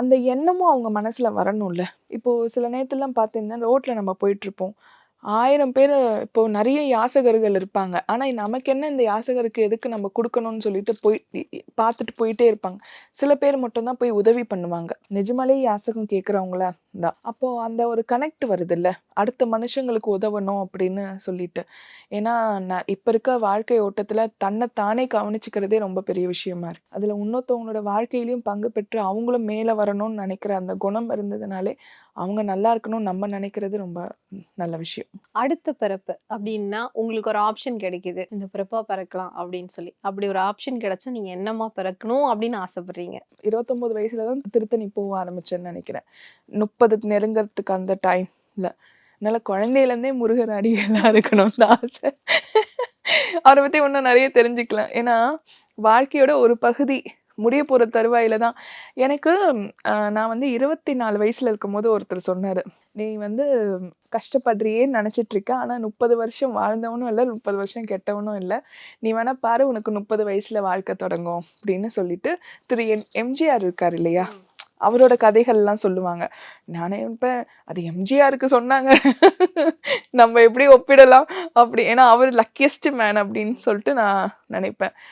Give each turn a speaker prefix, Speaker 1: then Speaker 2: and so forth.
Speaker 1: அந்த எண்ணமும் அவங்க மனசில் வரணும்ல. இப்போது சில நேரத்துலாம் பார்த்தீங்கன்னா ரோட்டில் நம்ம போயிட்டுருப்போம். ஆயிரம் பேர் இப்போது நிறைய யாசகர்கள் இருப்பாங்க. ஆனால் நமக்கு என்ன இந்த யாசகருக்கு எதுக்கு நம்ம கொடுக்கணும்னு சொல்லிட்டு போய் பார்த்துட்டு போயிட்டே இருப்பாங்க. சில பேர் மட்டும்தான் போய் உதவி பண்ணுவாங்க. நிஜமாலே யாசகம் கேட்குறவங்கள தான். அப்போ அந்த ஒரு கனெக்ட் வருது இல்ல அடுத்த மனுஷங்களுக்கு உதவணும் அப்படின்னு சொல்லிட்டு. ஏன்னா நான் இப்போ இருக்க வாழ்க்கை ஓட்டத்துல தன்னை தானே கவனிச்சுக்கிறதே ரொம்ப பெரிய விஷயமா இருக்கு. அதுல இன்னொருத்தவங்களோட வாழ்க்கையிலயும் பங்கு பெற்று அவங்களும் மேல வரணும்னு நினைக்கிற அந்த குணம் இருந்ததுனாலே அவங்க நல்லா இருக்கணும்னு நம்ம நினைக்கிறது ரொம்ப நல்ல விஷயம்.
Speaker 2: அடுத்த பிறப்பு அப்படின்னா உங்களுக்கு ஒரு ஆப்ஷன் கிடைக்குது. இந்த பிறப்பா பிறக்கலாம் அப்படின்னு சொல்லி. அப்படி ஒரு ஆப்ஷன் கிடைச்சா நீங்க என்னமா பிறக்கணும் அப்படின்னு ஆசைப்படுறீங்க?
Speaker 1: இருபத்தொன்பது வயசுல தான் திருத்தணி போக ஆரம்பிச்சேன்னு நினைக்கிறேன். முப்பது நெருங்கறதுக்கு அந்த டைமில் அதனால் குழந்தையிலேருந்தே முருகர் அடிகளாக இருக்கணும்னு ஆசை. அவரை பற்றி இன்னும் நிறைய தெரிஞ்சுக்கலாம். ஏன்னா வாழ்க்கையோட ஒரு பகுதி முடிய போகிற தருவாயில தான். எனக்கு நான் வந்து இருபத்தி நாலு வயசில் இருக்கும்போது ஒருத்தர் சொன்னார். நீ வந்து கஷ்டப்படுறியேன்னு நினச்சிட்ருக்க ஆனால் முப்பது வருஷம் வாழ்ந்தவனும் இல்லை முப்பது வருஷம் கெட்டவனும் இல்லை. நீ வேணால் பாரு உனக்கு முப்பது வயசில் வாழ்க்கை தொடங்கும். அப்படின்னு சொல்லிட்டு திரு எம் எம்ஜிஆர் இருக்கார் இல்லையா? அவரோட கதைகள்லாம் சொல்லுவாங்க. நானே இப்ப அது எம்ஜிஆருக்கு சொன்னாங்க. நம்ம எப்படி ஒப்பிடலாம்? அப்படி. ஏன்னா அவர் லக்கியஸ்ட் மேன் அப்படின்னு சொல்லிட்டு நான் நினைப்பேன்.